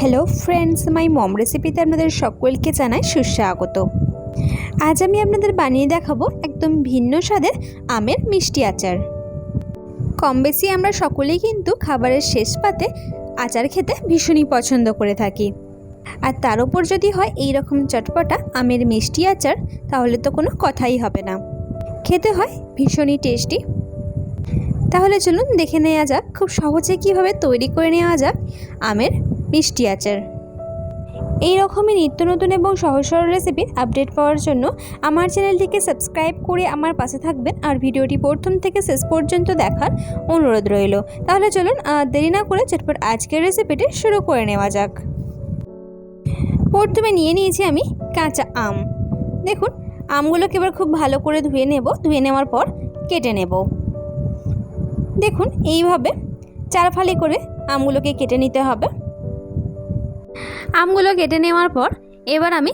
Hello friends মাই মম রেসিপিতে আপনাদের সকলকে জানাই সুস্বাগত। আজ আমি আপনাদের বানিয়ে দেখাবো একদম ভিন্ন স্বাদের আমের মিষ্টি আচার। কম বেশি আমরা সকলেই কিন্তু খাবারের শেষ পাতে আচার খেতে ভীষণই পছন্দ করে থাকি। আর তার উপর যদি হয় এই রকম চটপটা আমের মিষ্টি আচার, তাহলে তো কোনো কথাই হবে না। খেতে হয় ভীষণই টেস্টি। তাহলে চলুন দেখে নেওয়া যাক খুব সহজে কীভাবে তৈরি করে নেওয়া যাক আমের মিষ্টি আচার। এই রকমই নিত্য নতুন এবং সহজ সরল রেসিপির আপডেট পাওয়ার জন্য আমার চ্যানেলটিকে সাবস্ক্রাইব করে আমার পাশে থাকবেন আর ভিডিওটি প্রথম থেকে শেষ পর্যন্ত দেখার অনুরোধ রইল। তাহলে চলুন দেরি না করে চটপট আজকের রেসিপিটি শুরু করে নেওয়া যাক। প্রথমে নিয়ে নিয়েছি আমি কাঁচা আম। দেখুন, আমগুলোকে এবার খুব ভালো করে ধুয়ে নেব। ধুয়ে নেওয়ার পর কেটে নেব। দেখুন, এইভাবে চার ফালি করে আমগুলোকে কেটে নিতে হবে। আমগুলো কেটে নেওয়ার পর এবার আমি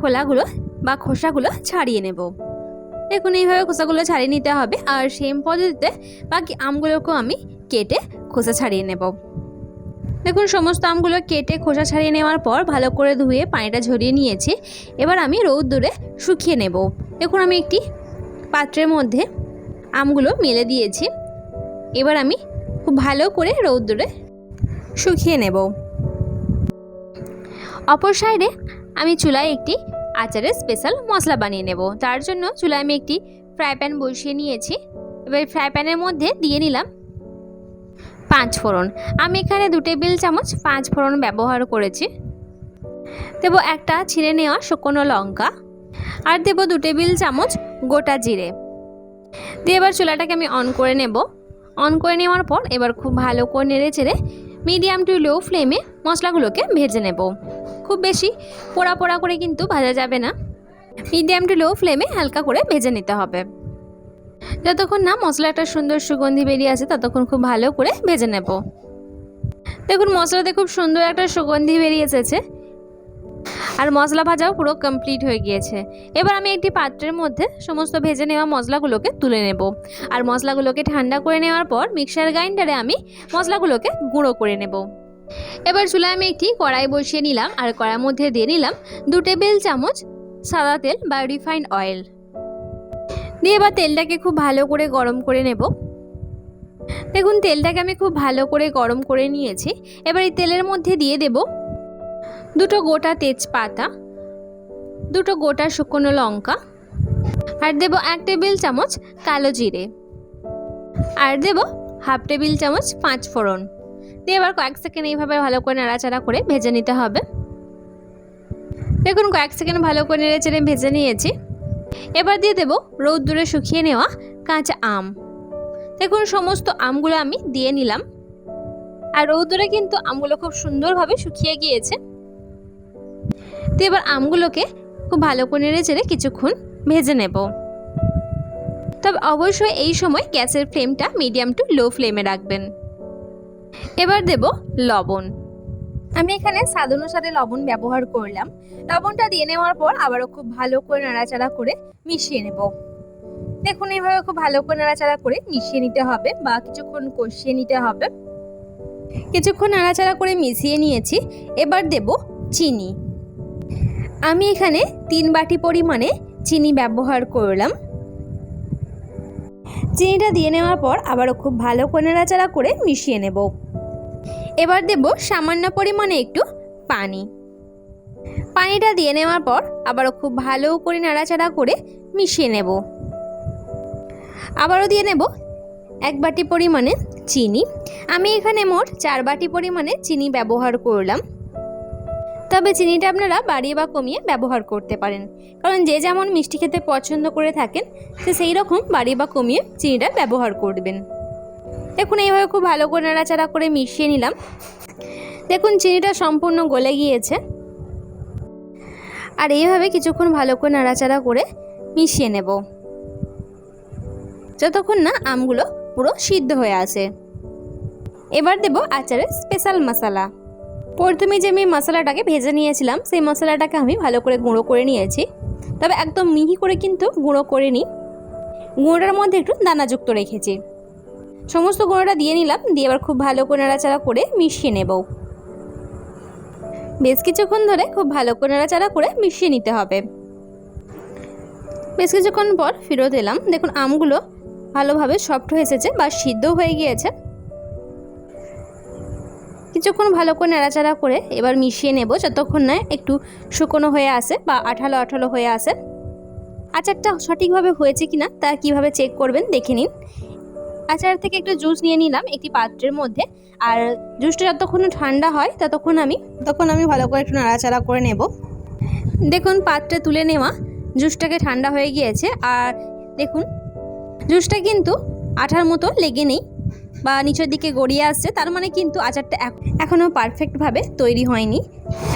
খোলাগুলো বা খোসাগুলো ছাড়িয়ে নেব। দেখুন, এইভাবে খোসাগুলো ছাড়িয়ে নিতে হবে আর সেম পদ্ধতিতে বাকি আমগুলোকেও আমি কেটে খোসা ছাড়িয়ে নেব। দেখুন, সমস্ত আমগুলো কেটে খোসা ছাড়িয়ে নেওয়ার পর ভালো করে ধুয়ে পানিটা ঝরিয়ে নিয়েছি। এবার আমি রৌদ্দুরে শুকিয়ে নেব। দেখুন, আমি একটি পাত্রের মধ্যে আমগুলো মেলে দিয়েছি। এবার আমি খুব ভালো করে রৌদ্দুরে শুকিয়ে নেব। অপর সাইডে আমি চুলায় একটি আচারের স্পেশাল মশলা বানিয়ে নেব। তার জন্য চুলায় আমি একটি ফ্রাই প্যান বসিয়ে নিয়েছি। এবার ফ্রাই প্যানের মধ্যে দিয়ে নিলাম পাঁচ ফোড়ন। আমি এখানে দু টেবিল চামচ পাঁচ ফোড়ন ব্যবহার করেছি। দেবো একটা ছিঁড়ে নেওয়া শুকনো লঙ্কা আর দেবো দু টেবিল চামচ গোটা জিরে। দিয়ে এবার চুলাটাকে আমি অন করে নেব। অন করে নেওয়ার পর এবার খুব ভালো করে নেড়ে চেড়ে মিডিয়াম টু লো ফ্লেমে মশলাগুলোকে ভেজে নেব। খুব বেশি পোড়া পোড়া করে কিন্তু ভাজা যাবে না। মিডিয়াম টু লো ফ্লেমে হালকা করে ভেজে নিতে হবে। যতক্ষণ না মশলাটা সুন্দর সুগন্ধি বেরিয়ে আসে, ততক্ষণ খুব ভালো করে ভেজে নেব। দেখুন, মশলাতে খুব সুন্দর একটা সুগন্ধি বেরিয়ে এসেছে। আর মশলা ভাজাও পুরো কমপ্লিট হয়ে গিয়েছে। এবার আমি একটি পাত্রের মধ্যে সমস্ত ভেজে নেওয়া মশলাগুলোকে তুলে নেব। আর মশলাগুলোকে ঠান্ডা করে নেওয়ার পর মিক্সার গ্রাইন্ডারে আমি মশলাগুলোকে গুঁড়ো করে নেব। এবার চুলায় আমি একটি কড়াই বসিয়ে নিলাম আর কড়াইয়ের মধ্যে দিয়ে নিলাম দু টেবিল চামচ সাদা তেল বা রিফাইন্ড অয়েল। দিয়ে এবার তেলটাকে খুব ভালো করে গরম করে নেব। দেখুন, তেলটাকে আমি খুব ভালো করে গরম করে নিয়েছি। এবার এই তেলের মধ্যে দিয়ে দেব দুটো গোটা তেজপাতা, দুটো গোটা শুকনো লঙ্কা আর দেব এক টেবিল চামচ কালো জিরে। আর দেব হাফ টেবিল চামচ পাঁচ ফোড়ন দিয়ে এবার কয়েক সেকেন্ড এইভাবে ভালো করে নাড়াচাড়া করে ভেজে নিতে হবে। দেখুন, কয়েক সেকেন্ড ভালো করে নেড়ে চেড়ে ভেজে নিয়েছি। এবার দিয়ে দেব রৌদ্দুরে শুকিয়ে নেওয়া কাঁচা আম। দেখুন, সমস্ত আমগুলো আমি দিয়ে নিলাম। আর রৌদ্দুরে কিন্তু আমগুলো খুব সুন্দরভাবে শুকিয়ে গিয়েছে। তো এবার আমগুলোকে খুব ভালো করে নেড়ে চেড়ে কিছুক্ষণ ভেজে নেব। তবে অবশ্যই এই সময় গ্যাসের ফ্লেমটা মিডিয়াম টু লো ফ্লেমে রাখবেন। এবার দেব লবণ। আমি এখানে স্বাদ অনুসারে লবণ ব্যবহার করলাম। লবণটা দিয়ে নেওয়ার পর আবারও খুব ভালো করে নাড়াচাড়া করে মিশিয়ে নেব। দেখুন, এইভাবে খুব ভালো করে নাড়াচাড়া করে মিশিয়ে নিতে হবে বা কিছুক্ষণ কষিয়ে নিতে হবে। কিছুক্ষণ নাড়াচাড়া করে মিশিয়ে নিয়েছি। এবার দেব চিনি। আমি এখানে তিন বাটি পরিমাণে চিনি ব্যবহার করলাম। চিনিটা দিয়ে নেওয়ার পর আবারও খুব ভালো করে নাড়াচাড়া করে মিশিয়ে নেব। এবার দেব সামান্য পরিমাণে একটু পানি। পানিটা দিয়ে নেওয়ার পর আবারও খুব ভালো করে নাড়াচাড়া করে মিশিয়ে নেব। আবারও দিয়ে নেব এক বাটি পরিমাণে চিনি। আমি এখানে মোট চার বাটি পরিমাণে চিনি ব্যবহার করলাম। তবে চিনিটা আপনারা বাড়িয়ে বা কমিয়ে ব্যবহার করতে পারেন। কারণ যে যেমন মিষ্টি খেতে পছন্দ করে থাকেন, সে সেই রকম বাড়িয়ে বা কমিয়ে চিনিটা ব্যবহার করবেন। দেখুন, এইভাবে খুব ভালো করে নাড়াচাড়া করে মিশিয়ে নিলাম। দেখুন, চিনিটা সম্পূর্ণ গলে গিয়েছে। আর এইভাবে কিছুক্ষণ ভালো করে নাড়াচাড়া করে মিশিয়ে নেব। যতক্ষণ না আমগুলো পুরো সিদ্ধ হয়ে আসে এবার দেব আচারের স্পেশাল মশলা। প্রথমে যে আমি মশলাটাকে ভেজে নিয়েছিলাম, সেই মশলাটাকে আমি ভালো করে গুঁড়ো করে নিয়েছি। তবে একদম মিহি করে কিন্তু গুঁড়ো করে নিই গুঁড়োটার মধ্যে একটু দানাযুক্ত রেখেছি। সমস্ত গুঁড়োটা দিয়ে নিলাম, দিয়ে এবার খুব ভালো করে নাড়াচাড়া করে মিশিয়ে নেব। বেশ কিছুক্ষণ ধরে খুব ভালো করে নাড়াচাড়া করে মিশিয়ে নিতে হবে। বেশ কিছুক্ষণ পর ফেরত এলাম। দেখুন, আমগুলো ভালোভাবে সফট হয়ে এসেছে বা সিদ্ধ হয়ে গিয়েছে। কিছুক্ষণ ভালো করে নাড়াচাড়া করে এবার মিশিয়ে নেব, যতক্ষণ না একটু শুকনো হয়ে আসে বা আঠালো আঠালো হয়ে আসে। আচারটা সঠিকভাবে হয়েছে কিনা তা কীভাবে চেক করবেন দেখে নিন। আচার থেকে একটু জুস নিয়ে নিলাম একটি পাত্রের মধ্যে। আর জুসটা যতক্ষণ ঠান্ডা হয় ততক্ষণ আমি তখন আমি ভালো করে একটু নাড়াচাড়া করে নেব। দেখুন পাত্রে তুলে নেওয়া জুসটাকে ঠান্ডা হয়ে গিয়েছে। আর দেখুন জুসটা কিন্তু আঠার মতো লেগে নেই বা নিচের দিকে গড়িয়ে আসছে। তার মানে কিন্তু আচারটা এখনও পারফেক্টভাবে তৈরি হয়নি।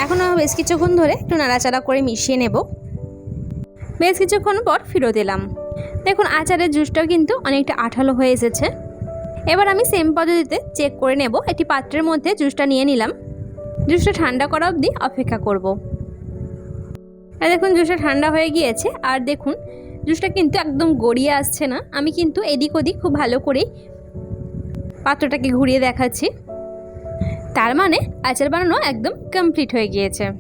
এখনও বেশ কিছুক্ষণ ধরে একটু নাড়াচাড়া করে মিশিয়ে নেব। বেশ কিছুক্ষণ পর ফেরত এলাম। দেখুন, আচারের জুসটাও কিন্তু অনেকটা আঠালো হয়ে এসেছে। এবার আমি সেম পদ্ধতিতে চেক করে নেব। একটি পাত্রের মধ্যে জুসটা নিয়ে নিলাম। জুসটা ঠান্ডা করা অবধি অপেক্ষা করব। আর দেখুন, জুসটা ঠান্ডা হয়ে গিয়েছে। আর দেখুন, জুসটা কিন্তু একদম গড়িয়ে আসছে না। আমি কিন্তু এদিক ওদিক খুব ভালো করেই পাত্রটাকে ঘুরিয়ে দেখাচ্ছি। তার মানে আচার বানানো একদম কমপ্লিট হয়ে গিয়েছে।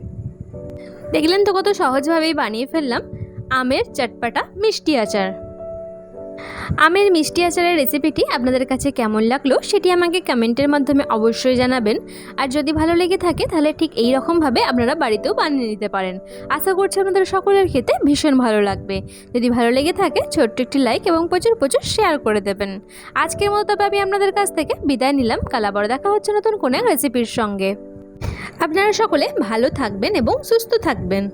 দেখলেন তো কত সহজভাবেই বানিয়ে ফেললাম। আমের চটপাটা মিষ্টি আচার। আমের মিষ্টি আচারের রেসিপিটি আপনাদের কাছে কেমন লাগল সেটি আমাকে কমেন্টের মাধ্যমে অবশ্যই জানাবেন। আর যদি ভালো লেগে থাকে তাহলে ঠিক এই রকমভাবে আপনারা বাড়িতেও বানিয়ে নিতে পারেন। আশা করছি আপনাদের সকলের খেতে ভীষণ ভালো লাগবে। যদি ভালো লেগে থাকে ছোট্ট একটি লাইক এবং প্রচুর প্রচুর শেয়ার করে দেবেন। আজকের মতো তবে আমি আপনাদের কাছ থেকে বিদায় নিলাম। কাল দেখা হচ্ছে নতুন কোনো রেসিপির সঙ্গে। আপনারা সকলে ভালো থাকবেন এবং সুস্থ থাকবেন।